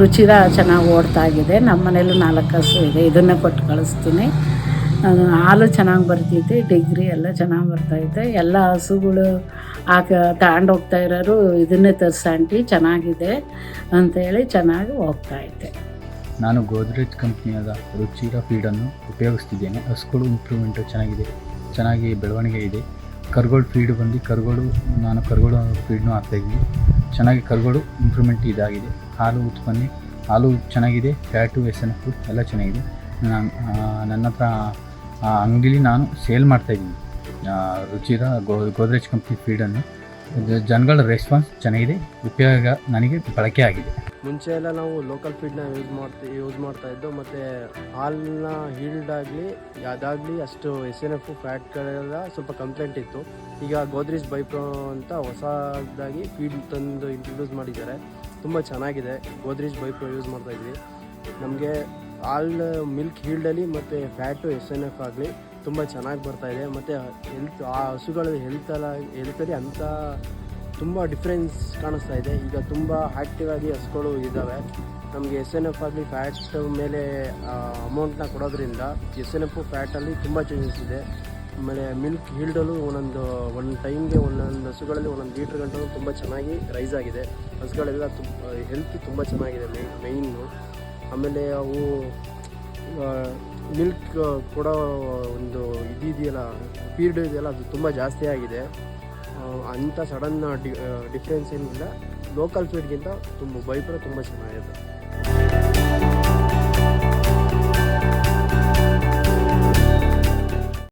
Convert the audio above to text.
ರುಚಿರ ಚೆನ್ನಾಗಿ ಓಡ್ತಾ ಇದೆ ನಮ್ಮ ಮನೇಲೂ ನಾಲ್ಕು ಹಸು ಇದೆ. ಇದನ್ನೇ ಕೊಟ್ಟು ಕಳಿಸ್ತೀನಿ. ಹಾಲು ಚೆನ್ನಾಗಿ ಬರ್ತೈತೆ ಡಿಗ್ರಿ ಎಲ್ಲ ಚೆನ್ನಾಗಿ ಬರ್ತೈತೆ ಎಲ್ಲ ಹಸುಗಳು ಹಾಕ ತಗೊಂಡು ಹೋಗ್ತಾ ಇರೋರು ಇದನ್ನೇ ತರ್ಸಿ ಆಂಟಿ, ಚೆನ್ನಾಗಿದೆ ಅಂತೇಳಿ ಚೆನ್ನಾಗಿ ಹೋಗ್ತಾ ನಾನು ಗೋದ್ರೇಜ್ ಕಂಪ್ನಿಯಾದ ರುಚಿರ ಫೀಡನ್ನು ಉಪಯೋಗಿಸ್ತಿದ್ದೇನೆ. ಹಸುಗಳು ಇಂಪ್ರೂವ್ಮೆಂಟು ಚೆನ್ನಾಗಿದೆ. ಚೆನ್ನಾಗಿ ಬೆಳವಣಿಗೆ ಇದೆ. ಕರುಗಳು ಫೀಡ್ ಬಂದು ಕರುಗಳು, ನಾನು ಕರುಗಳು ಫೀಡ್ನು ಹಾಕ್ತಾಯಿದ್ದೀನಿ ಚೆನ್ನಾಗಿ ಕರುಗಳು ಇಂಪ್ರೂವ್ಮೆಂಟ್ ಇದಾಗಿದೆ. ಹಾಲು ಉತ್ಪನ್ನ, ಹಾಲು ಚೆನ್ನಾಗಿದೆ ಫ್ಯಾಟು ಎಸ್ ಎನ್ ಎಲ್ಲ ಚೆನ್ನಾಗಿದೆ. ನಾನು ನನ್ನ ಹತ್ರ ಅಂಗಡಿಲಿ ನಾನು ಸೇಲ್ ಮಾಡ್ತಾಯಿದ್ದೀನಿ ರುಚಿರ ಗೋ, ಗೋದ್ರೇಜ್ ಕಂಪ್ನಿ ಫೀಡನ್ನು ಜನಗಳ ರೆಸ್ಪಾನ್ಸ್ ಚೆನ್ನಾಗಿದೆ, ಉಪಯೋಗ ನನಗೆ ಬಳಕೆ ಆಗಿದೆ. ಮುಂಚೆ ಎಲ್ಲ ನಾವು ಲೋಕಲ್ ಫೀಡ್ನ ಯೂಸ್ ಮಾಡ್ತಾ ಯೂಸ್ ಮಾಡ್ತಾ ಇದ್ದು, ಮತ್ತು ಹಾಲನ್ನ ಹೀಲ್ಡ್ ಆಗಲಿ ಯಾವುದಾಗಲಿ ಅಷ್ಟು ಎಸ್ ಎನ್ ಎಫ್ ಫ್ಯಾಟ್ಗಳೆಲ್ಲ ಸ್ವಲ್ಪ ಕಂಪ್ಲೇಂಟ್ ಇತ್ತು. ಈಗ ಗೋದ್ರೇಜ್ ಬೈಪ್ರೋ ಅಂತ ಹೊಸದಾಗಿ ಫೀಡ್ ತಂದು ಇಂಟ್ರೊಡ್ಯೂಸ್ ಮಾಡಿದ್ದಾರೆ. ತುಂಬ ಚೆನ್ನಾಗಿದೆ ಗೋದ್ರೇಜ್ ಬೈಪ್ರೋ ಯೂಸ್ ಮಾಡ್ತಾ ಇದ್ವಿ. ನಮಗೆ ಹಾಲ್ ಮಿಲ್ಕ್ ಹೀಲ್ಡಲ್ಲಿ ಮತ್ತು ಫ್ಯಾಟು ಎಸ್ ಎನ್ ಎಫ್ ಆಗಲಿ ತುಂಬ ಚೆನ್ನಾಗಿ ಬರ್ತಾ ಇದೆ. ಮತ್ತು ಹೆಲ್ತ್ ಆ ಹಸುಗಳು ಹೆಲ್ತಲ್ಲ ಹೆಲ್ತಲ್ಲಿ ಅಂಥ ತುಂಬ ಡಿಫ್ರೆನ್ಸ್ ಕಾಣಿಸ್ತಾ ಇದೆ. ಈಗ ತುಂಬ ಆ್ಯಕ್ಟಿವ್ ಆಗಿ ಹಸುಗಳು ಇದ್ದಾವೆ ನಮಗೆ ಎಸ್ ಎನ್ ಎಫ್ ಆಗಲಿ ಫ್ಯಾಟ್ ಮೇಲೆ ಅಮೌಂಟ್ನ ಕೊಡೋದ್ರಿಂದ ಎಸ್ ಎನ್ ಎಫ್ ಫ್ಯಾಟಲ್ಲಿ ತುಂಬ ಚೇಂಜಸ್ ಇದೆ. ಆಮೇಲೆ ಮಿಲ್ಕ್ ಹೀಲ್ಡಲ್ಲೂ ಒಂದೊಂದು ಒಂದು ಟೈಮ್ಗೆ ಒಂದೊಂದು ಹಸುಗಳಲ್ಲಿ ಒಂದೊಂದು ಲೀಟ್ರ್ ಗಂಟಲು ತುಂಬ ಚೆನ್ನಾಗಿ ರೈಸ್ ಆಗಿದೆ. ಹಸುಗಳೆಲ್ಲ ತುಂಬ ಹೆಲ್ತ್ ತುಂಬ ಚೆನ್ನಾಗಿದೆ ಮೈ ಮೈನು ಆಮೇಲೆ ಅವು ಮಿಲ್ಕ್ ಕೊಡೋ ಒಂದು ಇದಿದೆಯಲ್ಲ ಪೀರಿಯಡ್ ಇದೆಯಲ್ಲ, ಅದು ತುಂಬ ಜಾಸ್ತಿ ಆಗಿದೆ. ಅಂಥ ಸಡನ್ ಡಿಫ್ರೆನ್ಸ್ ಏನಿಲ್ಲ. ಲೋಕಲ್ ಫೀಡ್ಗಿಂತ ತುಂಬ ಬೈಪರ್ ತುಂಬ ಚೆನ್ನಾಗಿದೆ